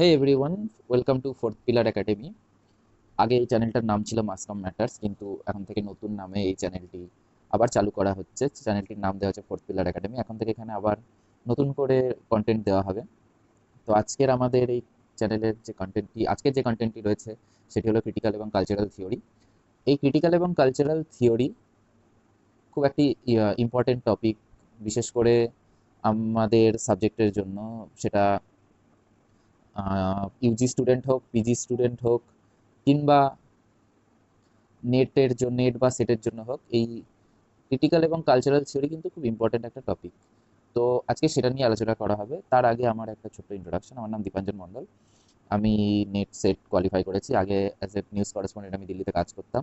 Hey everyone welcome to fourth pillar academy আগে এই চ্যানেলটার নাম ছিল মাসকম ম্যাটার্স কিন্তু এখন থেকে নতুন নামে এই চ্যানেলটি আবার চালু করা হচ্ছে। চ্যানেলটির নাম দেওয়া হচ্ছে ফোর্থ পিলার একাডেমি এখন থেকে এখানে আবার নতুন করে কন্টেন্ট দেওয়া হবে। তো আজকের আমাদের এই চ্যানেলের যে কন্টেন্টটি আজকের যে কন্টেন্টটি রয়েছে, সেটি হলো ক্রিটিক্যাল এবং কালচারাল থিওরি এই ক্রিটিক্যাল এবং কালচারাল থিওরি খুব একটি ইম্পর্টেন্ট টপিক বিশেষ করে আমাদের সাবজেক্টের জন্য। সেটা ইউজি স্টুডেন্ট হোক পিজি স্টুডেন্ট হোক, কিংবা নেটের জন্য নেট বা সেটের জন্য হোক, এই ক্রিটিক্যাল এবং কালচারাল থিওরি কিন্তু খুব ইম্পর্টেন্ট একটা টপিক তো আজকে সেটা নিয়ে আলোচনা করা হবে। তার আগে আমার একটা ছোট্ট ইন্ট্রোডাকশন আমার নাম দীপাঞ্জন মণ্ডল। আমি নেট সেট কোয়ালিফাই করেছি। আগে অ্যাজ এ নিউজ করেসপন্ডেন্ট আমি দিল্লিতে কাজ করতাম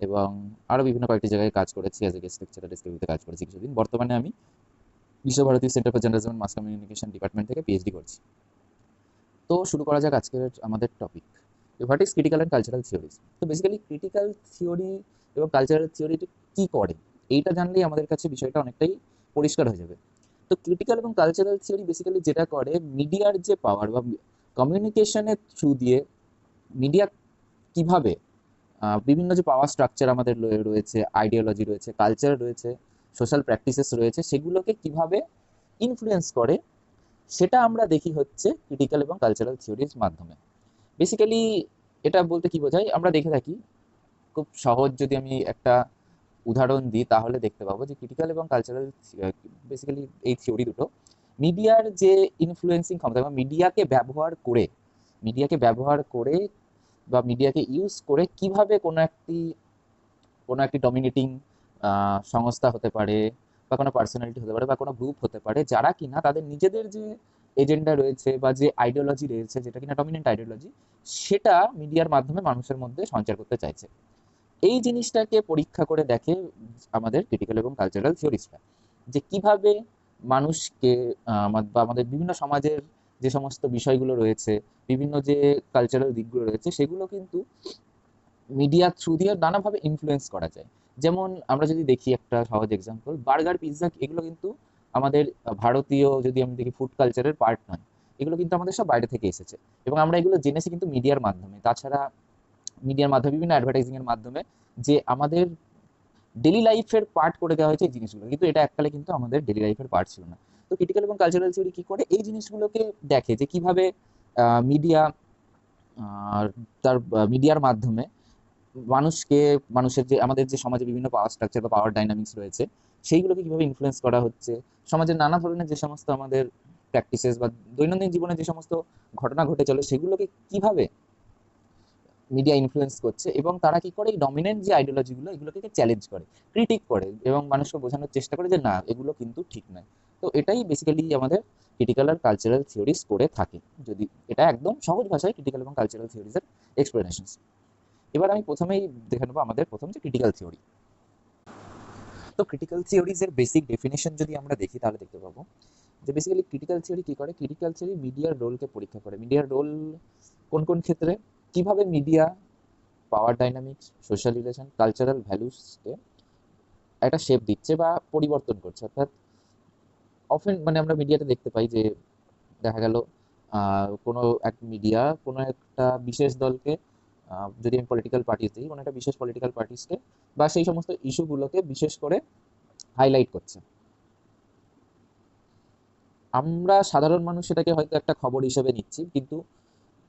এবং আরও বিভিন্ন কয়েকটি জায়গায় কাজ করেছি। অ্যাজ এ গেস্ট লেকচারার এসকেবিতে কাজ করেছি কিছুদিন। বর্তমানে আমি Visvabharati centre for journalism mass communication department থেকে পিএইচডি করছি। তো শুরু করা যাক আজকের আমাদের topic what is critical and cultural theories তো বেসিক্যালি ক্রিটিক্যাল থিওরি এবং কালচারাল থিওরিটি কী করে? এইটা জানলেই আমাদের কাছে বিষয়টা অনেকটাই পরিষ্কার হয়ে যাবে। তো ক্রিটিক্যাল এবং কালচারাল থিওরি বেসিক্যালি যেটা করে মিডিয়ার যে পাওয়ার বা কমিউনিকেশনের থ্রু দিয়ে মিডিয়া কীভাবে বিভিন্ন যে পাওয়ার স্ট্রাকচার আমাদের রয়েছে আইডিওলজি রয়েছে কালচার রয়েছে সোশ্যাল প্র্যাকটিসেস রয়েছে, সেগুলোকে কীভাবে ইনফ্লুয়েন্স করে সেটা আমরা দেখি হচ্ছে ক্রিটিক্যাল এবং কালচারাল থিওরির মাধ্যমে। বেসিক্যালি এটা বলতে কি বোঝায়? আমরা দেখে থাকি, খুব সহজ যদি আমি একটা উদাহরণ দিই, তাহলে দেখতে পাবো যে ক্রিটিক্যাল এবং কালচারাল বেসিক্যালি এই থিওরি দুটো, মিডিয়ার যে ইনফ্লুয়েন্সিং ক্ষমতা বা মিডিয়াকে ব্যবহার করে, মিডিয়াকে ব্যবহার করে বা মিডিয়াকে ইউজ করে কীভাবে কোনো একটি কোনো একটি ডমিনেটিং সংস্থা হতে পারে বা কোনো পার্সোনালিটি হতে পারে বা কোনো গ্রুপ হতে পারে, যারা কিনা তাদের নিজেদের যে এজেন্ডা রয়েছে বা যে আইডিওলজি রয়েছে, যেটা কিনা ডমিনেন্ট আইডিওলজি সেটা মিডিয়ার মাধ্যমে মানুষের মধ্যে সঞ্চার করতে চাইছে। এই জিনিসটাকে পরীক্ষা করে দেখে আমাদের ক্রিটিক্যাল এবং কালচারাল থিওরিস্টরা যে কীভাবে মানুষকে বা আমাদের বিভিন্ন সমাজের যে সমস্ত বিষয়গুলো রয়েছে, বিভিন্ন যে কালচারাল দিকগুলো রয়েছে, সেগুলো কিন্তু মিডিয়া থ্রু দিয়ে নানাভাবে ইনফ্লুয়েন্স করা যায়। যেমন আমরা যদি দেখি একটা সহজ এক্সাম্পল বার্গার পিৎজা এগুলো কিন্তু আমাদের ভারতীয় যদি আমি দেখি ফুড কালচারের পার্ট নয়, এগুলো কিন্তু আমাদের সব বাইরে থেকে এসেছে। এবং আমরা এগুলো জেনেছি কিন্তু মিডিয়ার মাধ্যমে। তাছাড়া মিডিয়ার মাধ্যমে, বিভিন্ন অ্যাডভার্টাইজিংয়ের মাধ্যমে যে আমাদের ডেলি লাইফের পার্ট করে দেওয়া হয়েছে এই জিনিসগুলো। কিন্তু এটা এককালে কিন্তু আমাদের ডেলি লাইফের পার্ট ছিল না। তো ক্রিটিক্যাল এবং কালচারাল থিওরি কী করে? এই জিনিসগুলোকে দেখে যে কীভাবে মিডিয়া তার মিডিয়ার মাধ্যমে মানুষকে, মানুষের যে, আমাদের যে সমাজে বিভিন্ন পাওয়ার স্ট্রাকচার বা পাওয়ার ডাইনামিক্স রয়েছে, সেইগুলোকে কীভাবে ইনফ্লুয়েন্স করা হচ্ছে, সমাজের নানা ধরনের যে সমস্ত আমাদের প্র্যাকটিসেস বা দৈনন্দিন জীবনে যে সমস্ত ঘটনা ঘটে চলে, সেগুলোকে কীভাবে মিডিয়া ইনফ্লুয়েন্স করছে এবং তারা কি করে, এই ডমিনেন্ট যে আইডিওলজিগুলো এগুলোকে চ্যালেঞ্জ করে ক্রিটিক করে এবং মানুষকে বোঝানোর চেষ্টা করে যে, না, এগুলো কিন্তু ঠিক নয়। তো এটাই বেসিক্যালি আমাদের ক্রিটিক্যাল আর কালচারাল থিওরিজ করে থাকে। যদি, এটা একদম সহজ ভাষায় ক্রিটিক্যাল এবং কালচারাল থিওরিজের এক্সপ্লেনেশনস এবার আমি প্রথমেই দেখে নেব আমাদের প্রথম যে ক্রিটিক্যাল থিওরি তো ক্রিটিক্যাল থিওরিজের বেসিক ডেফিনেশন যদি আমরা দেখি, তাহলে দেখতে পাবো যে বেসিক্যালি ক্রিটিক্যাল থিওরি কী করে? ক্রিটিক্যাল থিওরি মিডিয়ার রোলকে পরীক্ষা করে। মিডিয়ার রোল কোন কোন ক্ষেত্রে? কীভাবে media power dynamics social relation cultural ভ্যালুসকে একটা শেপ দিচ্ছে বা পরিবর্তন করছে? অর্থাৎ অফেন মানে আমরা মিডিয়াতে দেখতে পাই যে দেখা গেল কোনো এক মিডিয়া কোনো একটা বিশেষ দলকে যদি আমি পলিটিক্যাল পার্টিস দিই, কোনো একটা বিশেষ পলিটিক্যাল পার্টিসকে বা সেই সমস্ত ইস্যুগুলোকে বিশেষ করে হাইলাইট করছে। আমরা সাধারণ মানুষ সেটাকে হয়তো একটা খবর হিসেবে নিচ্ছি, কিন্তু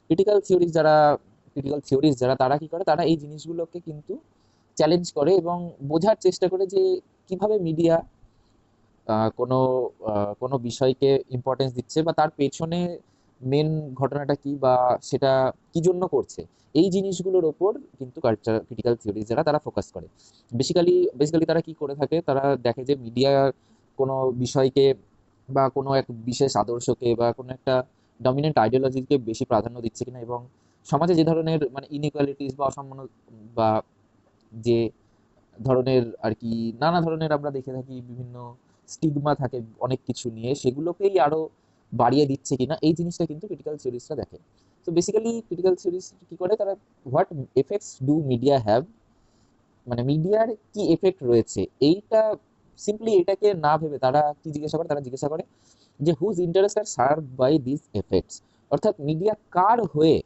ক্রিটিক্যাল থিওরিজ যারা ক্রিটিক্যাল থিওরিজ যারা, তারা কি করে? তারা এই জিনিসগুলোকে কিন্তু চ্যালেঞ্জ করে এবং বোঝার চেষ্টা করে যে কীভাবে মিডিয়া কোনো কোনো বিষয়কে ইম্পর্টেন্স দিচ্ছে বা তার পেছনে মেন ঘটনাটা কি বা সেটা কি জন্য করছে? এই জিনিসগুলোর ওপর কিন্তু কালচার ক্রিটিক্যাল থিওরিজ যারা, তারা ফোকাস করে। বেসিক্যালি বেসিক্যালি তারা কি করে থাকে? তারা দেখে যে মিডিয়া কোনো বিষয়কে বা কোনো এক বিশেষ আদর্শকে বা কোনো একটা ডমিনেন্ট আইডিওলজিকে বেশি প্রাধান্য দিচ্ছে কিনা এবং সমাজে যে ধরনের মানে ইনইকুয়ালিটিস বা অসম্মান বা যে ধরনের আর কি নানা ধরনের আমরা দেখে থাকি, বিভিন্ন স্টিগমা থাকে অনেক কিছু নিয়ে, সেগুলোকেই আরও বাড়িয়ে দিচ্ছে কিনা, এই জিনিসটা কিন্তু ক্রিটিক্যাল থিওরিসটা দেখে তো বেসিক্যালি ক্রিটিক্যাল থিওরিস কি করে, তারা what effects do media have মানে মিডিয়ার কি এফেক্ট রয়েছে? এইটা সিম্পলি এটাকে না ভেবে তারা কি জিজ্ঞাসা করে? তারা জিজ্ঞাসা করে যে whose interest are serve by this effects অর্থাৎ মিডিয়া কার হয়ে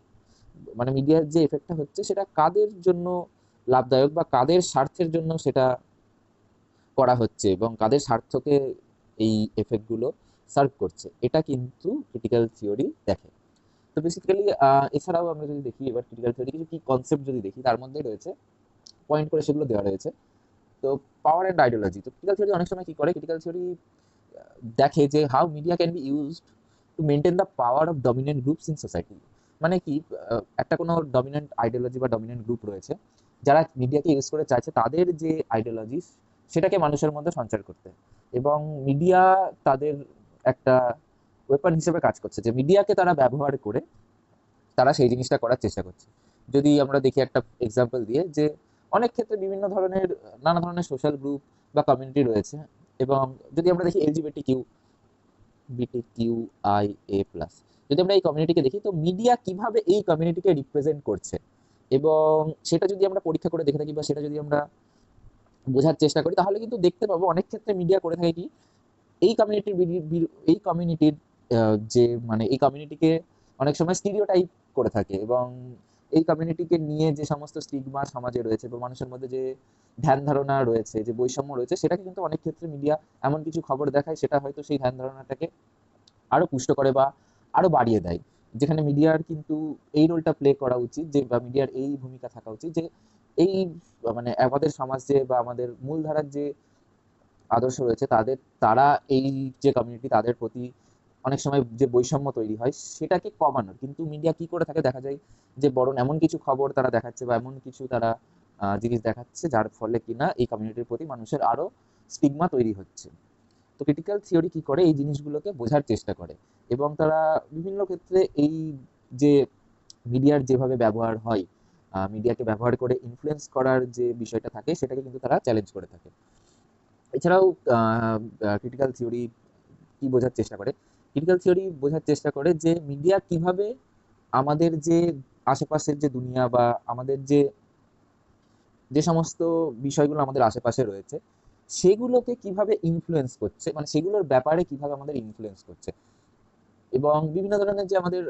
মানে মিডিয়ার যে এফেক্টটা হচ্ছে, সেটা কাদের জন্য লাভদায়ক বা কাদের স্বার্থের জন্য সেটা করা হচ্ছে এবং কাদের স্বার্থকে এই এফেক্টগুলো সার্ভ করছে। এটা কিন্তু ক্রিটিক্যাল থিওরি দেখে। তো বেসিক্যালি এছাড়াও আমরা যদি দেখি, এবার ক্রিটিক্যাল থিওরি কিছু কি কনসেপ্ট যদি দেখি, তার মধ্যে রয়েছে পয়েন্ট করে সেগুলো দেওয়া রয়েছে। তো পাওয়ার অ্যান্ড আইডিওলজি তো ক্রিটিক্যাল থিওরি অনেক সময় কি করে? ক্রিটিক্যাল থিওরি দেখে যে how media can be used to maintain the power of dominant groups in society মানে কি একটা কোনো ডমিনেন্ট আইডিওলজি বা ডমিনেন্ট গ্রুপ রয়েছে, যারা মিডিয়াকে ইউজ করে চাইছে তাদের যে আইডিওলজি সেটাকে মানুষের মধ্যে সঞ্চার করতে। এবং মিডিয়া তাদের একটা ওয়েপন হিসেবে কাজ করছে, যে মিডিয়াকে তারা ব্যবহার করে তারা সেই জিনিসটা করার চেষ্টা করছে। যদি আমরা দেখি একটা এক্সাম্পল দিয়ে, যে অনেক ক্ষেত্রে বিভিন্ন ধরনের, নানা ধরনের সোশ্যাল গ্রুপ বা কমিউনিটি রয়েছে, এবং যদি আমরা দেখি LGBT Q BT Q I A plus যদি আমরা এই কমিউনিটিকে দেখি, তো মিডিয়া কীভাবে এই কমিউনিটিকে রিপ্রেজেন্ট করছে? এবং সেটা যদি আমরা পরীক্ষা করে দেখে থাকি বা সেটা যদি আমরা বোঝার চেষ্টা করি, তাহলে কিন্তু দেখতে পাবো অনেক ক্ষেত্রে মিডিয়া করে থাকে কি এই কমিউনিটির এই কমিউনিটির যে মানে এই কমিউনিটিকে অনেক সময় স্টিরিওটাইপ করে থাকে এবং এই কমিউনিটিকে নিয়ে যে সমস্ত স্টিগমা সমাজে রয়েছে বা মানুষের মধ্যে যে ধ্যান ধারণা রয়েছে, যে বৈষম্য রয়েছে, সেটাকে কিন্তু অনেক ক্ষেত্রে মিডিয়া এমন কিছু খবর দেখায়, সেটা হয়তো সেই ধ্যান ধারণাটাকে আরও পুষ্ট করে বা আরও বাড়িয়ে দেয়। যেখানে মিডিয়ার কিন্তু এই রোলটা প্লে করা উচিত, যে বা মিডিয়ার এই ভূমিকা থাকা উচিত, যে এই মানে আমাদের সমাজে বা আমাদের মূলধারার যে আদর্শ রয়েছে, তাদের, তারা এই যে কমিউনিটি তাদের প্রতি অনেক সময় যে বৈষম্য তৈরি হয় সেটাকে কমানোর? কিন্তু মিডিয়া কি করে থাকে দেখা যায় যে বরং এমন কিছু খবর তারা দেখাচ্ছে বা এমন কিছু তারা জিনিস দেখাচ্ছে যার ফলে কিনা এই কমিউনিটির প্রতি মানুষের আরও স্টিগমা তৈরি হচ্ছে। তো ক্রিটিক্যাল থিওরি কি করে? এই জিনিসগুলোকে বোঝার চেষ্টা করে এবং তারা বিভিন্ন ক্ষেত্রে এই যে মিডিয়ার যেভাবে ব্যবহার হয় মিডিয়াকে ব্যবহার করে ইনফ্লুয়েন্স করার যে বিষয়টা থাকে, সেটাকে কিন্তু তারা চ্যালেঞ্জ করে থাকে। এছাড়াও ক্রিটিক্যাল থিওরি কি বোঝার চেষ্টা করে? ক্রিটিক্যাল থিওরি বোঝার চেষ্টা করে যে মিডিয়া কীভাবে আমাদের যে আশেপাশের যে দুনিয়া বা আমাদের যে যে সমস্ত বিষয়গুলো আমাদের আশেপাশে রয়েছে, সেগুলোকে কীভাবে ইনফ্লুয়েন্স করছে মানে সেগুলোর ব্যাপারে কীভাবে আমাদের ইনফ্লুয়েন্স করছে। এবং বিভিন্ন ধরনের যে আমাদের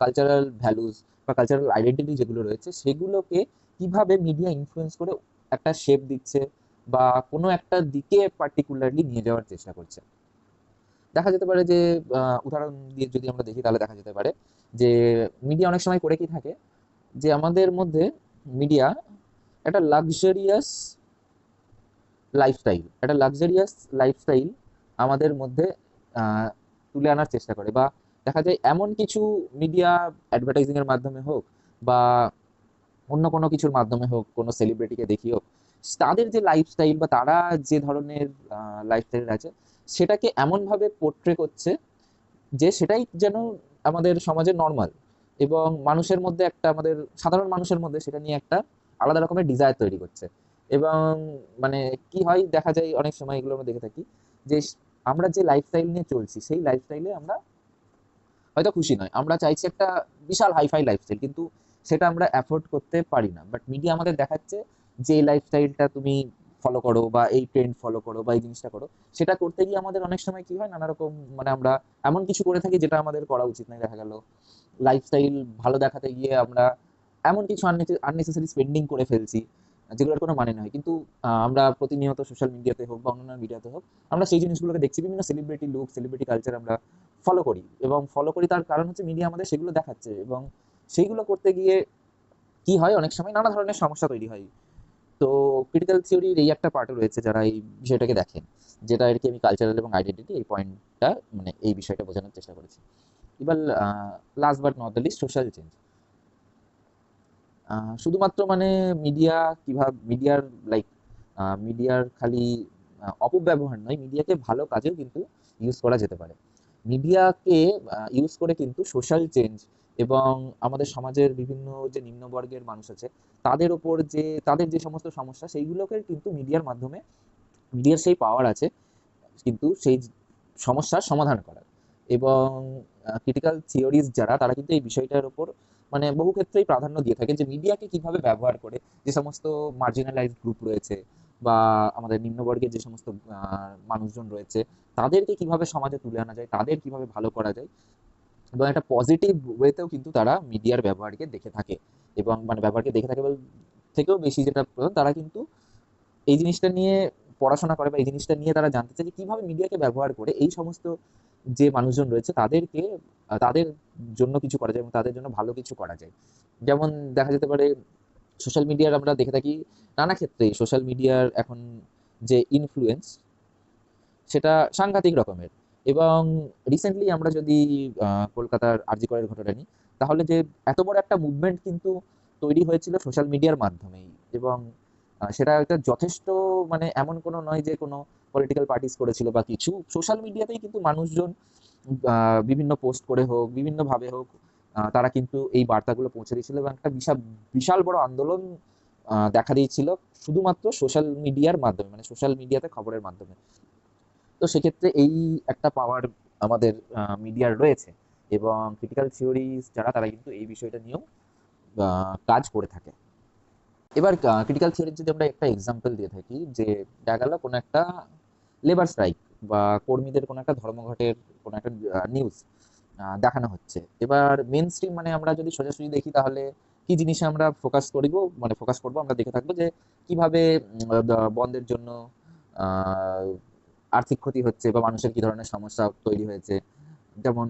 কালচারাল ভ্যালুস বা কালচারাল আইডেন্টিটি যেগুলো রয়েছে, সেগুলোকে কীভাবে মিডিয়া ইনফ্লুয়েন্স করে একটা শেপ দিচ্ছে বা কোনো একটা দিকে পার্টিকুলারলি নিয়ে যাওয়ার চেষ্টা করছে। দেখা যেতে পারে যে উদাহরণ দিয়ে যদি আমরা দেখি তাহলে দেখা যেতে পারে যে মিডিয়া অনেক সময় করে কি থাকে যে, আমাদের মধ্যে মিডিয়া একটা লাক্সারিয়াস লাইফস্টাইল একটা লাক্সারিয়াস লাইফস্টাইল আমাদের মধ্যে তুলে আনার চেষ্টা করে বা দেখা যায় এমন কিছু মিডিয়া অ্যাডভার্টাইজিং এর মাধ্যমে হোক বা অন্য কোনো কিছুর মাধ্যমে হোক, কোনো সেলিব্রিটিকে দেখি হোক তাদের যে লাইফস্টাইল বা তারা যে ধরনের লাইফস্টাইল আছে, সেটাকে এমনভাবে পোট্রে করছে যে সেটাই যেন আমাদের সমাজে নর্মাল এবং মানুষের মধ্যে একটা আমাদের, সাধারণ মানুষের মধ্যে সেটা নিয়ে একটা আলাদা রকমের ডিজায়ার তৈরি করছে। এবং মানে কি হয়, দেখা যায় অনেক সময় এগুলো আমরা দেখে থাকি যে আমরা যে লাইফস্টাইল নিয়ে চলছি, সেই লাইফস্টাইলে আমরা হয়তো খুশি নয়। আমরা চাইছি একটা বিশাল হাইফাই লাইফস্টাইল কিন্তু সেটা আমরা অ্যাফোর্ড করতে পারি না। বাট মিডিয়া আমাদের দেখাচ্ছে যে লাইফস্টাইলটা তুমি ফলো করো বা এই ট্রেন্ড ফলো করো বা এই জিনিসটা করো, সেটা করতে গিয়ে আমাদের অনেক সময় কি হয়, নানা রকম মানে আমরা এমন কিছু করে থাকি যেটা আমাদের করা উচিত নয়, দেখা গেল লাইফস্টাইল ভালো দেখাতে গিয়ে আমরা এমন কিছু আননেসেসারি স্পেন্ডিং করে ফেলছি, যেগুলোর কোনো মানে নয়। কিন্তু আমরা প্রতিনিয়ত সোশ্যাল মিডিয়াতে হোক বা অন্যান্য মিডিয়াতে হোক, আমরা সেই জিনিসগুলোকে দেখছি, বিভিন্ন সেলিব্রিটি লুক সেলিব্রিটি কালচার আমরা ফলো করি এবং ফলো করি তার কারণ হচ্ছে মিডিয়া আমাদের সেগুলো দেখাচ্ছে এবং সেইগুলো করতে গিয়ে কি হয়, অনেক সময় নানা ধরনের সমস্যা তৈরি হয়। তো ক্রিটিক্যাল থিওরির এই একটা পার্টও রয়েছে যারা এই বিষয়টাকে দেখেন, যেটা আর কি আমি কালচারাল এবং আইডেন্টিটি এই পয়েন্টটা মানে এই বিষয়টা বোঝানোর চেষ্টা করেছি। এবার last but not the social change শুধুমাত্র মানে মিডিয়া কীভাবে মিডিয়ার লাইক মিডিয়ার খালি অপব্যবহার নয় মিডিয়াকে ভালো কাজেও কিন্তু ইউজ করা যেতে পারে। মিডিয়াকে ইউজ করে কিন্তু সোশ্যাল চেঞ্জ এবং আমাদের সমাজের বিভিন্ন যে নিম্নবর্গের মানুষ আছে, তাদের ওপর যে, তাদের যে সমস্ত সমস্যা, সেইগুলোকে কিন্তু মিডিয়ার মাধ্যমে, মিডিয়ার সেই পাওয়ার আছে, কিন্তু সেই সমস্যার সমাধান করার। এবং ক্রিটিক্যাল থিওরিজ যারা, তারা কিন্তু এই বিষয়টার ওপর মানে বহু ক্ষেত্রেই প্রাধান্য দিয়ে থাকে যে মিডিয়াকে কীভাবে ব্যবহার করে যে সমস্ত মার্জিনালাইজ গ্রুপ রয়েছে বা আমাদের নিম্নবর্গের যে সমস্ত মানুষজন রয়েছে, তাদেরকে কীভাবে সমাজে তুলে আনা যায়, তাদের কীভাবে ভালো করা যায় এবং একটা পজিটিভ ওয়েতেও কিন্তু তারা মিডিয়ার ব্যবহারকে দেখে থাকে। এবং মানে ব্যবহারকে দেখে থাকে থেকেও বেশি যেটা তারা কিন্তু এই জিনিসটা নিয়ে পড়াশোনা করে বা এই জিনিসটা নিয়ে তারা জানতে চায় যে কীভাবে মিডিয়াকে ব্যবহার করে এই সমস্ত যে মানুষজন রয়েছে তাদেরকে, তাদের জন্য কিছু করা যায় এবং তাদের জন্য ভালো কিছু করা যায়। যেমন দেখা যেতে পারে সোশ্যাল মিডিয়ার আমরা দেখে থাকি নানা ক্ষেত্রে সোশ্যাল মিডিয়ার এখন যে ইনফ্লুয়েন্স সেটা সাংঘাতিক রকমের। এবং রিসেন্টলি আমরা যদি কলকাতার আরজি করের ঘটনা নিই, তাহলে যে এত বড় একটা মুভমেন্ট কিন্তু তৈরি হয়েছিল সোশ্যাল মিডিয়ার মাধ্যমেই এবং সেটা একটা যথেষ্ট মানে এমন কোনো নয় যে কোনো পলিটিক্যাল পার্টিস করেছিল বা কিছু। সোশ্যাল মিডিয়াতেই কিন্তু মানুষজন বিভিন্ন পোস্ট করে হোক বিভিন্নভাবে হোক তারা কিন্তু এই বার্তাগুলো পৌঁছে দিয়েছিল এবং একটা বিশাল বিশাল বড় আন্দোলন দেখা দিয়েছিল শুধুমাত্র সোশ্যাল মিডিয়ার মাধ্যমে মানে সোশ্যাল মিডিয়াতে খবরের মাধ্যমে। তো সেক্ষেত্রে এই একটা পাওয়ার আমাদের মিডিয়ার রয়েছে এবং ক্রিটিক্যাল থিওরিজ যারা, তারা কিন্তু এই বিষয়টা নিয়েও কাজ করে থাকে। এবার ক্রিটিক্যাল থিওরির যদি আমরা একটা এক্সাম্পল দিয়ে থাকি, যে দেখা গেল কোনো একটা লেবার স্ট্রাইক বা কর্মীদের কোনো একটা ধর্মঘটের কোনো একটা নিউজ দেখানো হচ্ছে। এবার মেন স্ট্রিম মানে আমরা যদি সোজাসুজি দেখি, তাহলে কি জিনিসে আমরা ফোকাস করিব? মানে ফোকাস করব, আমরা দেখে থাকব যে কীভাবে বন্ধের জন্য আর্থিক ক্ষতি হচ্ছে বা মানুষের কি ধরনের সমস্যা তৈরি হয়েছে। যেমন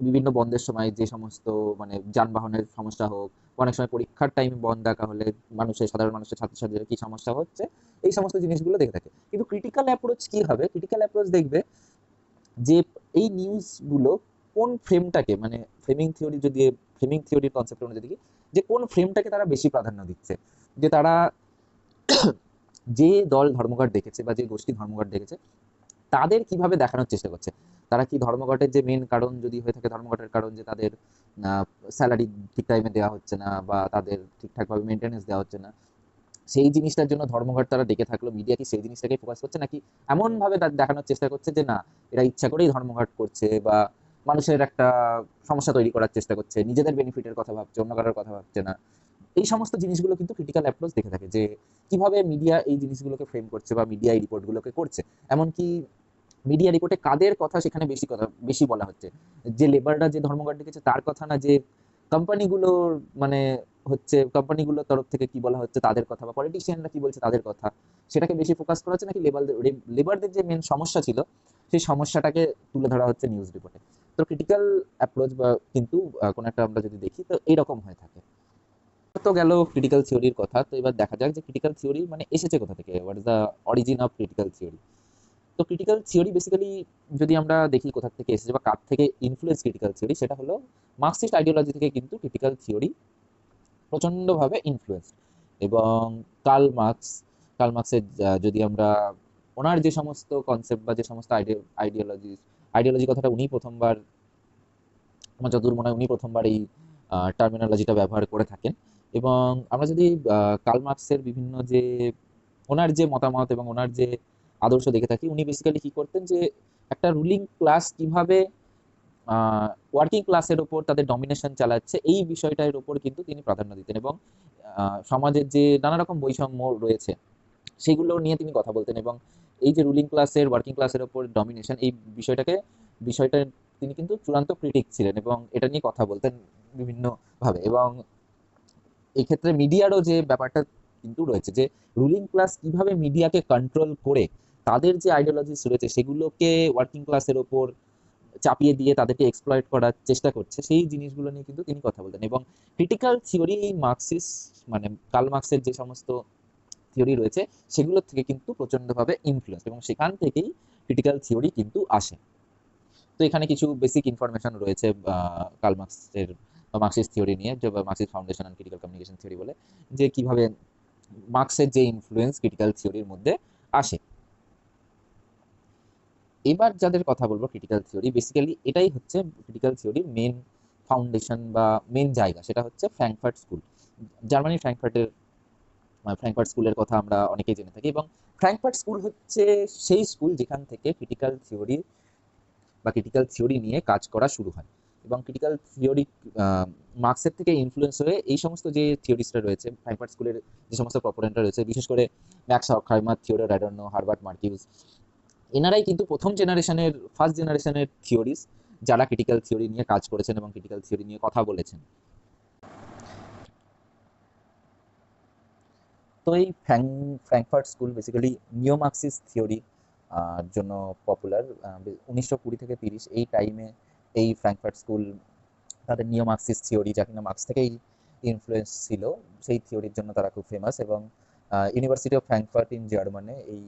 বিভিন্ন বন্ধের সময় যে সমস্ত মানে যানবাহনের সমস্যা হোক অনেক সময় পরীক্ষার টাইমে বন্ধ দেখা হলে মানুষের, সাধারণ মানুষের, ছাত্রছাত্রীদের কি সমস্যা হচ্ছে? এই সমস্ত জিনিসগুলো দেখে থাকে। কিন্তু ক্রিটিক্যাল অ্যাপ্রোচ কি হবে? ক্রিটিক্যাল অ্যাপ্রোচ দেখবে যে এই নিউজগুলো কোন ফ্রেমটাকে মানে ফ্রেমিং থিওরি যদি ফ্রেমিং থিওরির কনসেপ্ট অনুযায়ী দেখি, যে কোন ফ্রেমটাকে তারা বেশি প্রাধান্য দিচ্ছে? যে তারা যে দল ধর্মঘট দেখেছে বা যে গোষ্ঠী ধর্মঘট দেখেছে, তাদের কীভাবে দেখানোর চেষ্টা করছে? তারা কি ধর্মঘটের যে মেন কারণ যদি হয়ে থাকে, ধর্মঘটের কারণ যে তাদের স্যালারি ঠিক টাইমে দেওয়া হচ্ছে না বা তাদের ঠিকঠাকভাবে মেনটেনেন্স দেওয়া হচ্ছে না, সেই জিনিসটার জন্য ধর্মঘট তারা ডেকে থাকল মিডিয়া কি সেই জিনিসটাকে ফোকাস করছে নাকি এমনভাবে দেখানোর চেষ্টা করছে যে না, এরা ইচ্ছা করেই ধর্মঘট করছে বা মানুষের একটা সমস্যা তৈরি করার চেষ্টা করছে, নিজেদের বেনিফিটের কথা ভাবছে, অন্য কারোর কথা ভাবছে না। এই সমস্ত জিনিসগুলো কিন্তু ক্রিটিক্যাল অ্যাপ্রোচ দেখে থাকে যে কীভাবে মিডিয়া এই জিনিসগুলোকে ফ্রেম করছে বা মিডিয়া এই রিপোর্টগুলোকে করছে। এমনকি মিডিয়া রিপোর্টে কাদের কথা সেখানে বেশি কথা, বেশি বলা হচ্ছে। যে লেবাররা যে ধর্মঘট ডেকেছে তার কথা না, যে কোম্পানিগুলোর মানে হচ্ছে কোম্পানিগুলোর তরফ থেকে কি বলা হচ্ছে তাদের কথা বা পলিটিশিয়ানরা কি বলছে তাদের কথা, সেটাকে বেশি ফোকাস করা হচ্ছে নাকি লেবারদের লেবারদের যে মেন সমস্যা ছিল, সেই সমস্যাটাকে তুলে ধরা হচ্ছে নিউজ রিপোর্টে তো ক্রিটিক্যাল অ্যাপ্রোচ বা কিন্তু কোনো একটা আমরা যদি দেখি, তো এইরকম হয়ে থাকে। তো গেল ক্রিটিক্যাল থিওরির কথা। তো এবার দেখা যাক যে ক্রিটিক্যাল থিওরি মানে এসেছে কোথা থেকে? What is the origin of critical theory তো ক্রিটিক্যাল থিওরি বেসিক্যালি যদি আমরা দেখি কোথা থেকে এসেছে বা কার থেকে ইনফ্লুয়েন্স ক্রিটিক্যাল থিওরি সেটা হলো মার্কসিস্ট আইডিওলজি থেকে কিন্তু ক্রিটিক্যাল থিওরি প্রচণ্ডভাবে ইনফ্লুয়েন্স এবং কার্ল মার্কস কার্ল মার্কসের যদি আমরা ওনার যে সমস্ত কনসেপ্ট বা যে সমস্ত আইডিওলজি আইডিওলজি কথাটা উনি প্রথমবার, আমার যতদূর মনে হয় উনি প্রথমবার এই টার্মিনোলজিটা ব্যবহার করে থাকেন। এবং আমরা যদি আহ, কার্ল মার্কসের বিভিন্ন যে ওনার যে মতামত এবং ওনার যে আদর্শ দেখে থাকি উনি বেসিক্যালি কি করতেন যে একটা রুলিং ক্লাস কীভাবে ওয়ার্কিং ক্লাসের ওপর তাদের ডমিনেশন চালাচ্ছে এই বিষয়টার উপর কিন্তু তিনি প্রাধান্য দিতেন এবং সমাজের যে নানা রকম বৈষম্য রয়েছে সেগুলো নিয়ে তিনি কথা বলতেন এবং এই যে রুলিং ক্লাসের ওয়ার্কিং ক্লাসের ওপর ডমিনেশন এই বিষয়টাকে বিষয়টা তিনি কিন্তু চূড়ান্ত ক্রিটিক ছিলেন এবং এটা নিয়ে কথা বলতেন বিভিন্নভাবে এবং এই ক্ষেত্রে মিডিয়ারও যে ব্যাপারটা কিন্তু রয়েছে যে রুলিং ক্লাস কীভাবে মিডিয়াকে কন্ট্রোল করে, তাদের যে আইডিওলজিস রয়েছে সেগুলোকে ওয়ার্কিং ক্লাসের ওপর চাপিয়ে দিয়ে তাদেরকে এক্সপ্লয়েট করার চেষ্টা করছে, সেই জিনিসগুলো নিয়ে কিন্তু তিনি কথা বলতেন এবং ক্রিটিক্যাল থিওরি মার্কসিস মানে কার্ল মার্কসের যে সমস্ত থিওরি রয়েছে সেগুলো থেকে কিন্তু প্রচণ্ডভাবে ইনফ্লুয়েন্স এবং সেখান থেকেই ক্রিটিক্যাল থিওরি কিন্তু আসে। তো এখানে কিছু বেসিক ইনফরমেশন রয়েছে কার্ল মার্কসের বা মার্কসিস থিওরি নিয়ে, যে Marxist foundation and critical communication theory বলে, যে কীভাবে মার্কসের যে ইনফ্লুয়েন্স ক্রিটিক্যাল থিওরির মধ্যে আসে। এবার যাদের কথা বলব ক্রিটিক্যাল থিওরি বেসিক্যালি এটাই হচ্ছে ক্রিটিক্যাল থিওরির মেন ফাউন্ডেশন বা মেন জায়গা, সেটা হচ্ছে ফ্র্যাঙ্কফার্ট স্কুল জার্মানি ফ্র্যাঙ্কফার্টের ফ্র্যাঙ্কফার্ট স্কুলের কথা আমরা অনেকেই জেনে থাকি এবং ফ্র্যাঙ্কফার্ট স্কুল হচ্ছে সেই স্কুল যেখান থেকে ক্রিটিক্যাল থিওরি বা ক্রিটিক্যাল থিওরি নিয়ে কাজ করা শুরু হয়। এবং ক্রিটিক্যাল থিওরি মার্কসের থেকে ইনফ্লুয়েন্স হয়ে এই সমস্ত যে থিওরিস্টরা রয়েছে ফ্র্যাঙ্কফার্ট স্কুলের যে সমস্ত প্রপোনেন্টরা রয়েছে, বিশেষ করে ম্যাক্স অক্ষয়মার থিওরি রাইডার্নো হারবার্ট মার্কিউস এনারাই কিন্তু প্রথম জেনারেশনের ফার্স্ট জেনারেশনের থিওরিস যারা ক্রিটিক্যাল থিওরি নিয়ে কাজ করেছেন এবং ক্রিটিক্যাল থিওরি নিয়ে কথা বলেছেন। তো এই Frank Frankfurt school basically neo Marxist theory জন্য পপুলার উনিশশো কুড়ি থেকে তিরিশ এই টাইমে এই ফ্র্যাঙ্কফার্ট স্কুল তাদের নিওমার্কসিস থিওরি যা কিনা মার্কস থেকেই ইনফ্লুয়েন্স ছিল, সেই থিওরির জন্য তারা খুব ফেমাস এবং university of Frankfurt in Germany এই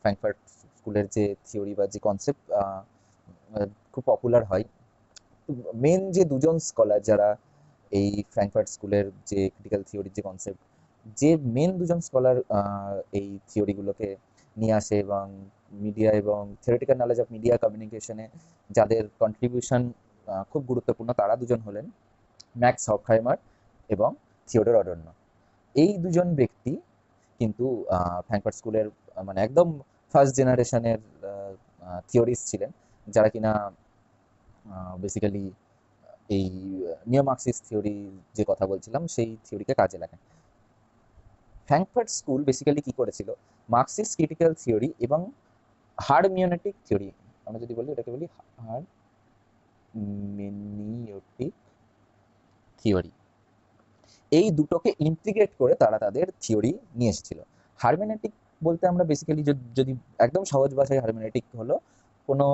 ফ্র্যাঙ্কফার্ট স্কুলের যে থিওরি বা যে কনসেপ্ট খুব পপুলার হয়। মেন যে দুজন স্কলার যারা এই ফ্র্যাঙ্কফার্ট স্কুলের যে ক্রিটিক্যাল থিওরির যে কনসেপ্ট যে মেন দুজন স্কলার এই থিওরিগুলোকে নিয়ে আসে এবং মিডিয়া এবং থিওরিটিক্যাল নলেজ অফ মিডিয়া কমিউনিকেশনে যাদের কন্ট্রিবিউশন খুব গুরুত্বপূর্ণ, তারা দুজন হলেন ম্যাক্স হফহাইমার এবং থিওডর অডর্ন এই দুজন ব্যক্তি কিন্তু ফ্র্যাঙ্কফার্ট স্কুলের মানে একদম ফার্স্ট জেনারেশনের থিওরিস্ট ছিলেন, যারা কিনা বেসিক্যালি এই নিওমার্কসিস থিওরি যে কথা বলছিলাম, সেই থিওরিকে কাজে লাগায় ফ্র্যাঙ্কফার্ট স্কুল বেসিক্যালি কি করেছিল? মার্কসিস ক্রিটিক্যাল থিওরি এবং হার্ডমিওনেটিক থিওরি আমরা যদি বলি, এটাকে বলি হার্ডমিওটিক থিওরি এই দুটোকে ইন্টিগ্রেট করে তারা তাদের থিওরি নিয়ে এসেছিল। হারমেনেটিক বলতে আমরা বেসিক্যালি যদি একদম সহজ ভাষায় হারমেনেটিক হলো, কোনো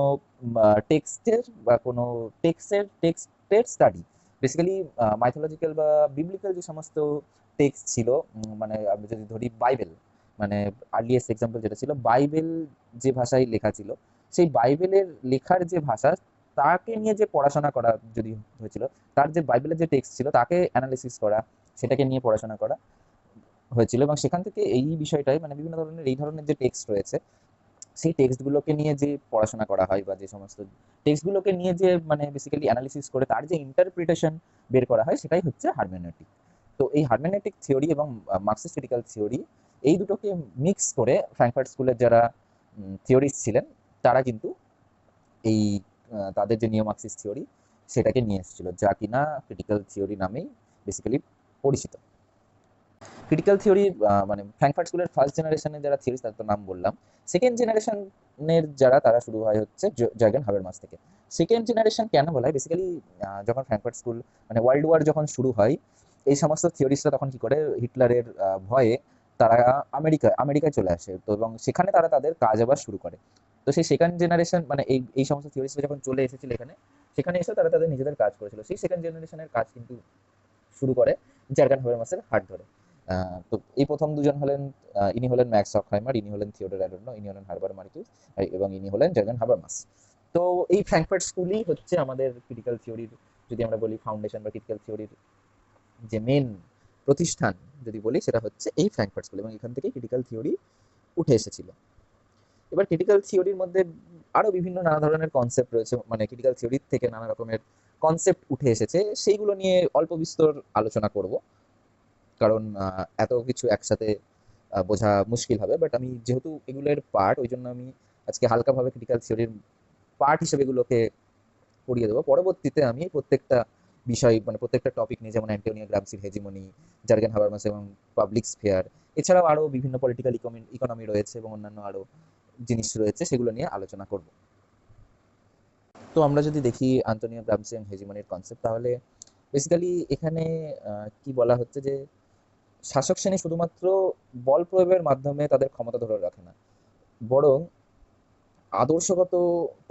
টেক্সটের বা কোনো টেক্সটের টেক্সটের স্টাডি বেসিক্যালি মাইথোলজিক্যাল বা বিবলিক্যাল যে সমস্ত টেক্সট ছিল মানে আমি যদি ধরি বাইবেল মানে আর্লিয়েস্ট এক্সাম্পল যেটা ছিল, বাইবেল যে ভাষায় লেখা ছিল, সেই বাইবেলের লেখার যে ভাষা, তাকে নিয়ে যে পড়াশোনা করা যদি হয়েছিল, তার যে বাইবেলের যে টেক্সট ছিল, তাকে অ্যানালিসিস করা, সেটাকে নিয়ে পড়াশোনা করা হয়েছিল এবং সেখান থেকে এই বিষয়টাই মানে বিভিন্ন ধরনের, এই ধরনের যে টেক্সট রয়েছে, সেই টেক্সটগুলোকে নিয়ে যে পড়াশোনা করা হয় বা যে সমস্ত টেক্সটগুলোকে নিয়ে যে মানে বেসিক্যালি অ্যানালিসিস করে তার যে ইন্টারপ্রিটেশন বের করা হয়, সেটাই হচ্ছে হারমেনেটিক তো এই হারমেনেটিক থিওরি এবং মার্কসিস্ট ক্রিটিক্যাল থিওরি এই দুটোকে মিক্স করে ফ্র্যাঙ্কফার্ট স্কুলের যারা থিওরিস্ট ছিলেন, তারা কিন্তু এই তাদের যে নিয়ম মার্কসিস থিওরি সেটাকে নিয়ে এসেছিল, যা কিনা ক্রিটিক্যাল থিওরি নামেই বেসিক্যালি পরিচিত। ক্রিটিক্যাল থিওরি মানে ফ্র্যাঙ্কফার্ট স্কুলের ফার্স্ট জেনারেশনের যারা থিওরি তাদের নাম বললাম সেকেন্ড জেনারেশনের যারা, তারা শুরু হয় হচ্ছে জার্গেন হাবেরমাস থেকে। সেকেন্ড জেনারেশন কেন বলা হয়? বেসিক্যালি যখন ফ্র্যাঙ্কফার্ট স্কুল মানে ওয়ার্ল্ড ওয়ার যখন শুরু হয় এই সমস্ত থিওরিস্টরা তখন কি করে? হিটলারের ভয়ে তারা আমেরিকা, আমেরিকায় চলে আসে তো এবং সেখানে তারা তাদের কাজ আবার শুরু করে। তো সেই সেকেন্ড জেনারেশন মানে এই এই সমস্ত থিওরিস্টরা যখন চলে এসেছিল এখানে, সেখানে এসে তারা তাদের নিজেদের কাজ করেছিল। সেই সেকেন্ড জেনারেশনের কাজ কিন্তু শুরু করে জার্গান হাবেরমাসের হাট ধরে। তো এই প্রথম দুজন হলেন ইনি হলেন ম্যাক্স অকহাইমার ইনি হলেন থিওডর অ্যাডর্নো ইনি হলেন হারবার মার্কিউস এবং ইনি হলেন জার্গান হাবারমাস তো এই ফ্র্যাঙ্কফার্ট স্কুলই হচ্ছে আমাদের ক্রিটিক্যাল থিওরির যদি আমরা বলি ফাউন্ডেশন বা ক্রিটিক্যাল থিওরির যে মেন প্রতিষ্ঠান যদি বলি, সেটা হচ্ছে এই ফ্র্যাঙ্কফার্ট স্কুল এবং এখান থেকেই ক্রিটিক্যাল থিওরি উঠে এসেছিল। এবার ক্রিটিক্যাল থিওরির মধ্যে আরও বিভিন্ন নানা ধরনের কনসেপ্ট রয়েছে মানে ক্রিটিক্যাল থিওরির থেকে নানা রকমের কনসেপ্ট উঠে এসেছে। সেইগুলো নিয়ে অল্প বিস্তর আলোচনা করব। কারণ এত কিছু একসাথে বোঝা মুশকিল হবে। বাট আমি যেহেতু এগুলোর পার্ট ওই জন্য আমি আজকে হালকাভাবে ক্রিটিক্যাল থিওরির পার্ট হিসেবে এগুলোকে পড়িয়ে দেবো। পরবর্তীতে আমি প্রত্যেকটা বিষয় মানে প্রত্যেকটা টপিক নিয়ে, যেমন অ্যান্টোনিয়া গ্রামসির হেজিমনি জার্গেন হাবারমাস এবং পাবলিক স্ফেয়ার এছাড়াও আরও বিভিন্ন পলিটিক্যাল ইকোনমি রয়েছে এবং অন্যান্য আরও জিনিস রয়েছে, সেগুলো নিয়ে আলোচনা করব। তো আমরা যদি দেখি আন্তনিয়া গ্রামসি এবং হেজিমনির কনসেপ্ট তাহলে বেসিক্যালি এখানে কি বলা হচ্ছে যে, শাসক শ্রেণি শুধুমাত্র বল প্রয়োগের মাধ্যমে তাদের ক্ষমতা ধরে রাখে না। বরং আদর্শগত,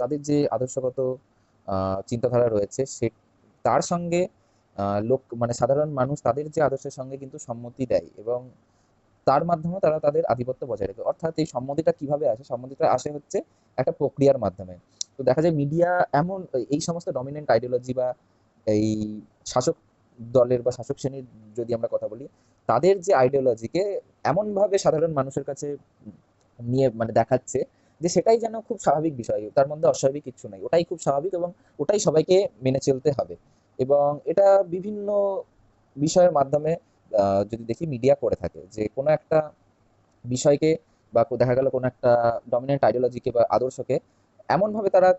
তাদের যে আদর্শগত চিন্তাধারা রয়েছে, সে তার সঙ্গে লোক মানে সাধারণ মানুষ তাদের যে আদর্শের সঙ্গে কিন্তু সম্মতি দেয় এবং তার মাধ্যমে তারা তাদের আধিপত্য বজায় রাখে, অর্থাৎ এই সম্মতিটা কীভাবে আসে? সম্মতিটা আসে হচ্ছে একটা প্রক্রিয়ার মাধ্যমে। তো দেখা যায় মিডিয়া এমন, এই সমস্ত ডমিনেন্ট আইডিওলজি বা এই শাসক দলের বা শাসক শ্রেণির যদি আমরা কথা বলি, তাদের যে আইডিওলজিকে এমনভাবে সাধারণ মানুষের কাছে নিয়ে মানে দেখাচ্ছে যে সেটাই যেন খুব স্বাভাবিক বিষয়, তার মধ্যে অস্বাভাবিক কিছু নেই। ওটাই খুব স্বাভাবিক এবং ওটাই সবাইকে মেনে চলতে হবে। এবং এটা বিভিন্ন বিষয়ের মাধ্যমে যদি দেখি মিডিয়া করে থাকে যে কোনো একটা বিষয়কে বা দেখা গেল কোনো একটা ডমিনেন্ট আইডিওলজিকে বা আদর্শকে এমনভাবে তারা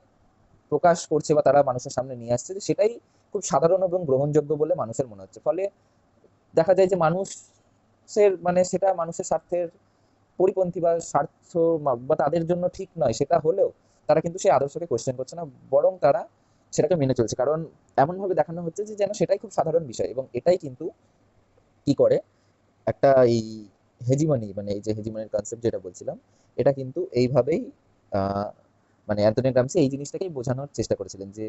প্রকাশ করছে বা তারা মানুষের সামনে নিয়ে আসছে যে সেটাই খুব সাধারণ এবং গ্রহণযোগ্য বলে মানুষের মনে হচ্ছে। ফলে দেখা যায় যে মানুষের মানে সেটা মানুষের স্বার্থের পরিপন্থী বা স্বার্থ বা তাদের জন্য ঠিক নয়, সেটা হলেও তারা কিন্তু সেই আদর্শকে কোশ্চেন করছে না, বরং তারা সেটাকে মেনে চলছে। কারণ এমনভাবে দেখানো হচ্ছে যে যেন সেটাই খুব সাধারণ বিষয় এবং এটাই কিন্তু কি করে? একটা এই হেজিমনি মানে এই যে হেজিমনির কনসেপ্ট যেটা বলছিলাম, এটা কিন্তু এইভাবেই মানে অ্যান্থনি গ্রামসি এই জিনিসটাকেই বোঝানোর চেষ্টা করেছিলেন যে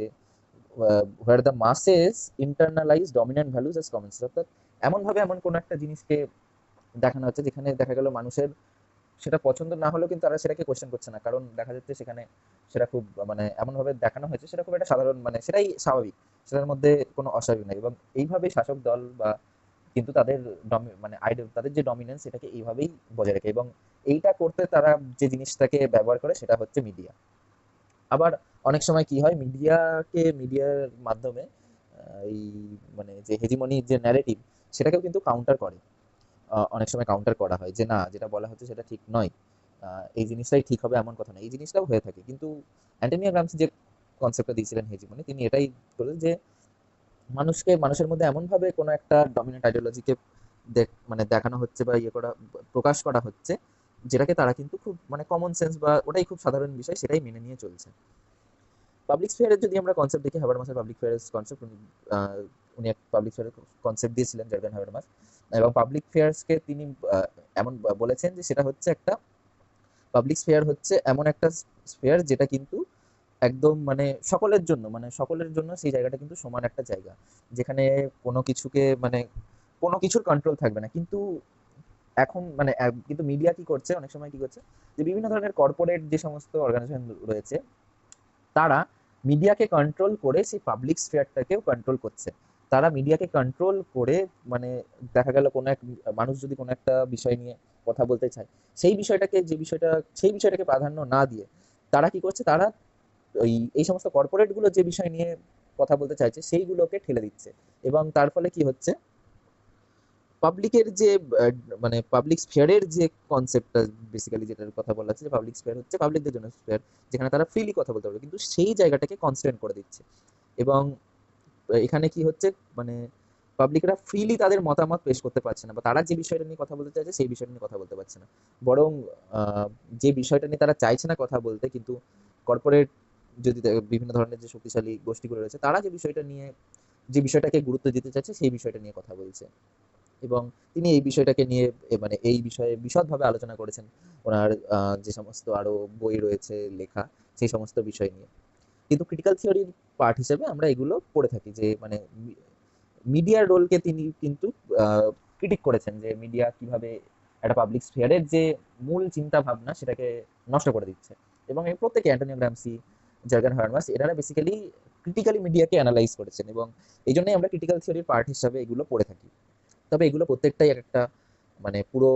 where the masses internalize dominant values as common অর্থাৎ এমনভাবে এমন কোনো একটা জিনিসকে দেখানো হচ্ছে যেখানে দেখা গেল মানুষের সেটা পছন্দ না হলেও কিন্তু তারা সেটাকে কোশ্চেন করছে না। কারণ দেখা যাচ্ছে সেখানে সেটা খুব মানে এমনভাবে দেখানো হয়েছে, সেটা খুব একটা সাধারণ মানে সেটাই স্বাভাবিক। সেটার মধ্যে কোনো অস্বাভাবিক নেই এবং এইভাবেই শাসক দল বা কিন্তু তাদের মানে আইডল তাদের যে ডমিনেন্স সেটাকে এইভাবেই বজায় রাখে এবং এইটা করতে তারা যে জিনিসটাকে ব্যবহার করে সেটা হচ্ছে মিডিয়া আবার অনেক সময় কি হয় মিডিয়াকে মিডিয়ার মাধ্যমে এই মানে যে হেজিমনির যে ন্যারেটিভ সেটাকেও কিন্তু কাউন্টার করে। অনেক সময় কাউন্টার করা হয় যে না, যেটা বলা হচ্ছে সেটা ঠিক নয়। এই জিনিসটাই ঠিক হবে এমন কথা না। এই জিনিসটাও হয়ে থাকে। কিন্তু অ্যান্টনিও গ্রামসি যে কনসেপ্টটা দিয়েছিলেন হেজিমনি তিনি এটাই বলেন যে মানুষকে, মানুষের মধ্যে এমনভাবে কোনো একটা ডমিনেন্ট আইডিওলজিকে মানে দেখানো হচ্ছে বা ইয়ে করা, প্রকাশ করা হচ্ছে, যেটাকে তারা কিন্তু খুব মানে কমন সেন্স বা ওটাই খুব সাধারণ বিষয়, সেটাই মেনে নিয়ে চলছে। পাবলিক স্পেয়ারের যদি আমরা কনসেপ্ট দেখি হাবারমাসের পাবলিক ফেয়ারের কনসেপ্ট উনি এক পাবলিক ফেয়ারের কনসেপ্ট দিয়েছিলেন জার্গান হাবারমাস এবং পাবলিক ফেয়ার্সকে তিনি এমন বলেছেন যে সেটা হচ্ছে একটা পাবলিক স্পেয়ার হচ্ছে এমন একটা স্পেয়ার যেটা কিন্তু একদম মানে সকলের জন্য মানে সকলের জন্য সেই জায়গাটা কিন্তু সমান একটা জায়গা। যেখানে কোনো কিছুকে মানে কোনো কিছুর কন্ট্রোল থাকবে না। কিন্তু এখন মানে কিন্তু মিডিয়া কি করছে? অনেক সময় কি করছে? যে বিভিন্ন ধরনের কর্পোরেট যে সমস্ত অর্গানাইজেশন রয়েছে, তারা মিডিয়াকে কন্ট্রোল করে সেই পাবলিক স্ফিয়ারটাকেও কন্ট্রোল করছে। তারা মিডিয়াকে কন্ট্রোল করে মানে দেখা গেল কোনো এক মানুষ যদি কোনো একটা বিষয় নিয়ে কথা বলতে চায়, সেই বিষয়টাকে, যে বিষয়টা, সেই বিষয়টাকে প্রাধান্য না দিয়ে তারা কি করছে? তারা ওই, এই সমস্ত কর্পোরেটগুলো যে বিষয় নিয়ে কথা বলতে চাইছে, সেইগুলোকে ঠেলে দিচ্ছে। এবং তার ফলে কি হচ্ছে? পাবলিকের যে মানে পাবলিক স্ফেয়ারের যে কনসেপ্টটা বেসিক্যালি যেটার কথা বলা হচ্ছে যে পাবলিক স্ফেয়ার হচ্ছে পাবলিকদের জন্য স্ফেয়ার যেখানে তারা ফ্রিলি কথা বলতে পারবে। কিন্তু সেই জায়গাটাকে কনস্ট্যান্ট করে দিচ্ছে। এবং এখানে কি হচ্ছে? মানে পাবলিকরা ফ্রিলি তাদের মতামত পেশ করতে পারছে না বা তারা যে বিষয়টা নিয়ে কথা বলতে চাইছে, সেই বিষয়টা নিয়ে কথা বলতে পারছে না। বরং যে বিষয়টা নিয়ে তারা চাইছে না কথা বলতে, কিন্তু কর্পোরেট যদি বিভিন্ন ধরনের যে শক্তিশালী গোষ্ঠীগুলো রয়েছে, তারা যে বিষয়টা নিয়ে, যে বিষয়টাকে গুরুত্ব দিতে চাইছে, সেই বিষয়টা নিয়ে কথা বলছে। এবং তিনি এই বিষয়টাকে নিয়ে মানে এই বিষয়ে বিশদভাবে আলোচনা করেছেন। ওনার যে সমস্ত আরও বই রয়েছে, লেখা, সেই সমস্ত বিষয় নিয়ে। কিন্তু ক্রিটিক্যাল থিওরির পার্ট হিসেবে আমরা এগুলো পড়ে থাকি যে মানে মিডিয়ার রোলকে তিনি কিন্তু ক্রিটিক করেছেন যে মিডিয়া কীভাবে একটা পাবলিক স্ফিয়ারের যে মূল চিন্তা ভাবনা সেটাকে নষ্ট করে দিচ্ছে। এবং এই প্রত্যেকে অ্যান্টনিও গ্রামসি জার্গান হার্মাস এনারা বেসিক্যালি ক্রিটিক্যালি মিডিয়াকে অ্যানালাইজ করেছেন এবং এই জন্যই আমরা ক্রিটিক্যাল থিওরির পার্ট হিসাবে এগুলো পড়ে থাকি। তবে এগুলো প্রত্যেকটাই একটা মানে পুরো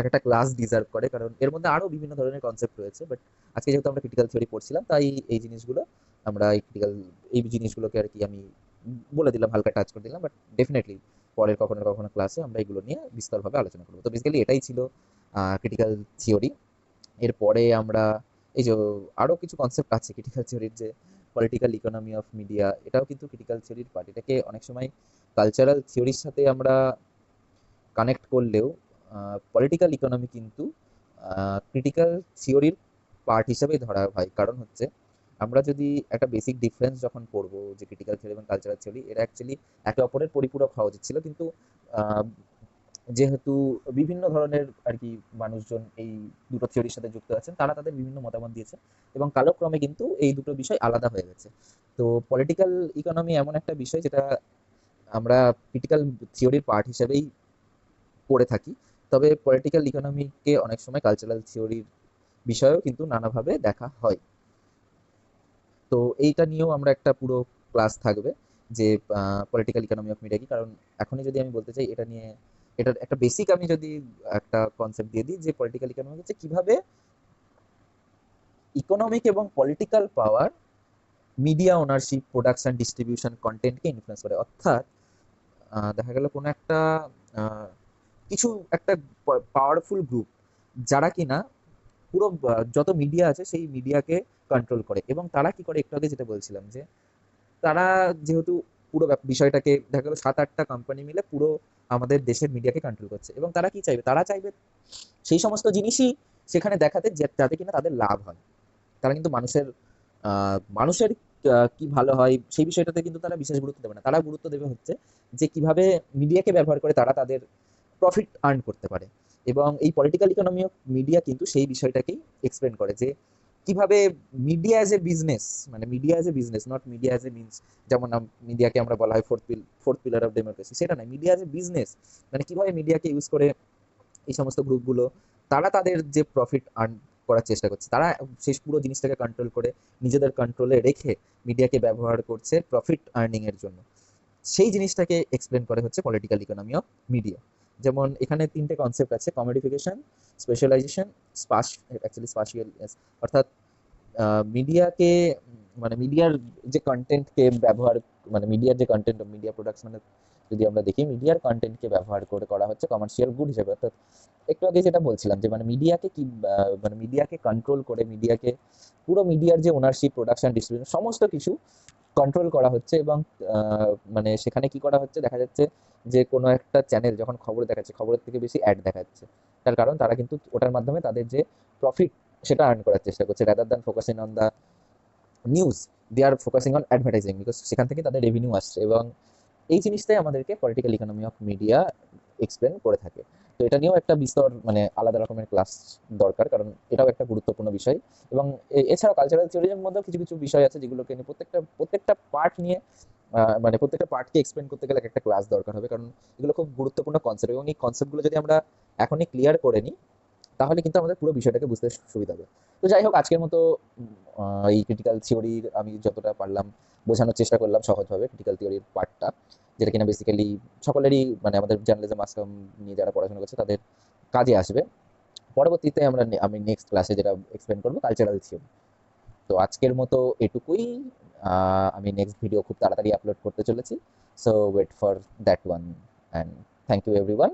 এক একটা ক্লাস ডিজার্ভ করে, কারণ এর মধ্যে আরও বিভিন্ন ধরনের কনসেপ্ট রয়েছে বাট আজকে যেহেতু আমরা ক্রিটিক্যাল থিওরি পড়ছিলাম, তাই এই জিনিসগুলো আমরা এই ক্রিটিক্যাল এই জিনিসগুলোকে আর কি আমি বলে দিলাম, হালকা টাচ করে দিলাম বাট ডেফিনেটলি পরের কখনো কখনো ক্লাসে আমরা এগুলো নিয়ে বিস্তরভাবে আলোচনা করব। তো বেসিক্যালি এটাই ছিল ক্রিটিক্যাল থিওরি এরপরে আমরা, এই যে আরও কিছু কনসেপ্ট আছে ক্রিটিক্যাল থিওরির যে পলিটিক্যাল ইকোনমি অফ মিডিয়া এটাও কিন্তু ক্রিটিক্যাল থিওরির পার্ট এটাকে অনেক সময় কালচারাল থিওরির সাথে আমরা কানেক্ট করলেও পলিটিক্যাল ইকোনমি কিন্তু ক্রিটিক্যাল থিওরির পার্ট হিসেবেই ধরা হয়। কারণ হচ্ছে, আমরা যদি একটা বেসিক ডিফারেন্স যখন পড়ব যে ক্রিটিক্যাল থিওরি এবং কালচারাল থিওরি এরা অ্যাকচুয়ালি একে অপরের পরিপূরক হওয়া উচিত ছিল। কিন্তু যেহেতু বিভিন্ন ধরনের আর কি মানুষজন এই দুটো থিওরির সাথে যুক্ত আছেন, তারা তাদের বিভিন্ন মতামত দিয়েছে এবং কালক্রমে কিন্তু এই দুটো বিষয় আলাদা হয়ে গেছে। তো পলিটিক্যাল ইকোনমি এমন একটা বিষয় যেটা আমরা ক্রিটিক্যাল থিওরির পার্ট হিসেবেই পড়ে থাকি। তবে পলিটিক্যাল ইকোনমিকে অনেক সময় কালচারাল থিওরির বিষয়েও কিন্তু নানাভাবে দেখা হয়। তো এইটা নিয়েও আমরা একটা পুরো ক্লাস থাকবে যে পলিটিক্যাল ইকোনমি অফ মিডিয়া কি। কারণ এখনই যদি আমি বলতে চাই, এটা নিয়ে, এটার একটা বেসিক আমি যদি একটা কনসেপ্ট দিয়ে দিই যে পলিটিক্যাল ইকোনমি হচ্ছে কীভাবে ইকোনমিক এবং political power media ownership production distribution কন্টেন্টকে influence করে। অর্থাৎ দেখা গেল কোনো একটা কিছু একটা পাওয়ারফুল গ্রুপ যারা কিনা পুরো যত মিডিয়া আছে সেই মিডিয়াকে কন্ট্রোল করে। এবং তারা কি করে? একটু আগে যেটা বলছিলাম যে, তারা যেহেতু পুরো বিষয়টাকে দেখা গেলো সাত আটটা কোম্পানি মিলে পুরো আমাদের দেশের মিডিয়াকে কন্ট্রোল করছে। এবং তারা কি চাইবে? তারা চাইবে সেই সমস্ত জিনিসই সেখানে দেখাতে যাতে কিনা তাদের লাভ হয়। তারা কিন্তু মানুষের মানুষের কি ভালো হয় সেই বিষয়টাতে কিন্তু তারা বিশেষ গুরুত্ব দেবে না। তারা গুরুত্ব দেবে হচ্ছে যে, কীভাবে মিডিয়াকে ব্যবহার করে তারা তাদের প্রফিট আর্ন করতে পারে। এবং এই পলিটিক্যাল ইকোনমি অফ মিডিয়া কিন্তু সেই বিষয়টাকেই এক্সপ্লেন করে যে কীভাবে মিডিয়া অ্যাজ এ বিজনেস মানে media as a business not media as a means যেমন মিডিয়াকে আমরা বলা হয় fourth pillar fourth pillar of democracy সেটা নয় মিডিয়া অ্যাজ এ বিজনেস মানে কীভাবে মিডিয়াকে ইউজ করে এই সমস্ত গ্রুপগুলো, তারা তাদের যে প্রফিট আর্ন করার চেষ্টা করছে, তারা শেষ পুরো জিনিসটাকে কন্ট্রোল করে, নিজেদের কন্ট্রোলে রেখে মিডিয়াকে ব্যবহার করছে প্রফিট আর্নিং এর জন্য। সেই জিনিসটাকে এক্সপ্লেন করে হচ্ছে পলিটিক্যাল ইকোনমি অফ মিডিয়া যেমন এখানে তিনটে কনসেপ্ট আছে কমোডিফিকেশন স্পেশালাইজেশন স্পাস অ্যাকচুয়ালি স্পাশিয়াল অর্থাৎ মিডিয়াকে মানে মিডিয়ার যে কন্টেন্টকে ব্যবহার মানে মিডিয়ার যে কন্টেন্ট মিডিয়া প্রোডাকশনের যদি আমরা দেখি মিডিয়ার কন্টেন্টকে ব্যবহার করে করা হচ্ছে কমার্শিয়াল গুড হিসেবে। অর্থাৎ, একটু আগে যেটা বলছিলাম যে মানে মিডিয়াকে কি মানে মিডিয়াকে কন্ট্রোল করে মিডিয়াকে পুরো মিডিয়ার যে ওনারশিপ প্রোডাকশন ডিস্ট্রিবিউশন সমস্ত কিছু কন্ট্রোল করা হচ্ছে এবং মানে সেখানে কি করা হচ্ছে? দেখা যাচ্ছে যে কোনো একটা চ্যানেল যখন খবর দেখাচ্ছে, খবরের থেকে বেশি অ্যাড দেখাচ্ছে। তার কারণ তারা কিন্তু ওটার মাধ্যমে তাদের যে প্রফিট সেটা আর্ন করার চেষ্টা করছে। Rather than focusing on the news they are focusing on advertising because সেখান থেকে তাদের রেভিনিউ আসছে এবং এই জিনিসটাই আমাদেরকে political economy of media explain করে থাকে। তো এটা নিয়েও একটা বিস্তর মানে আলাদা রকমের ক্লাস দরকার, কারণ এটাও একটা গুরুত্বপূর্ণ বিষয়। এবং এছাড়াও কালচারাল থিওরিজের মধ্যেও কিছু কিছু বিষয় আছে যেগুলোকে নিয়ে প্রত্যেকটা প্রত্যেকটা পার্ট নিয়ে মানে প্রত্যেকটা পার্টকে এক্সপ্লেন করতে গেলে একটা ক্লাস দরকার হবে, কারণ এগুলো খুব গুরুত্বপূর্ণ কনসেপ্ট এবং এই কনসেপ্টগুলো যদি আমরা এখনই ক্লিয়ার করে নিই তাহলে কিন্তু আমাদের পুরো বিষয়টাকে বুঝতে সুবিধা হবে। তো যাই হোক, আজকের মতো এই ক্রিটিক্যাল থিওরির আমি যতটা পারলাম বোঝানোর চেষ্টা করলাম সহজভাবে ক্রিটিক্যাল থিওরির পার্টটা যেটা কিনা বেসিক্যালি সকলেরই মানে আমাদের জার্নালিজম মাস্কম নিয়ে যারা পড়াশোনা করছে তাদের কাজে আসবে। পরবর্তীতে আমরা আমি নেক্সট ক্লাসে যেটা এক্সপ্লেন করব কালচারাল থিওরি তো আজকের মতো এটুকুই। আমি নেক্সট ভিডিও খুব তাড়াতাড়ি আপলোড করতে চলেছি। So wait for that one and thank you everyone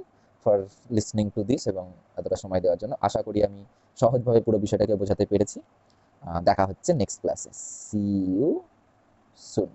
for listening to this এবং এতটা সময় দেওয়ার জন্য। আশা করি আমি সহজভাবে পুরো বিষয়টাকে বোঝাতে পেরেছি। দেখা হচ্ছে নেক্সট ক্লাসে সি ইউ সুন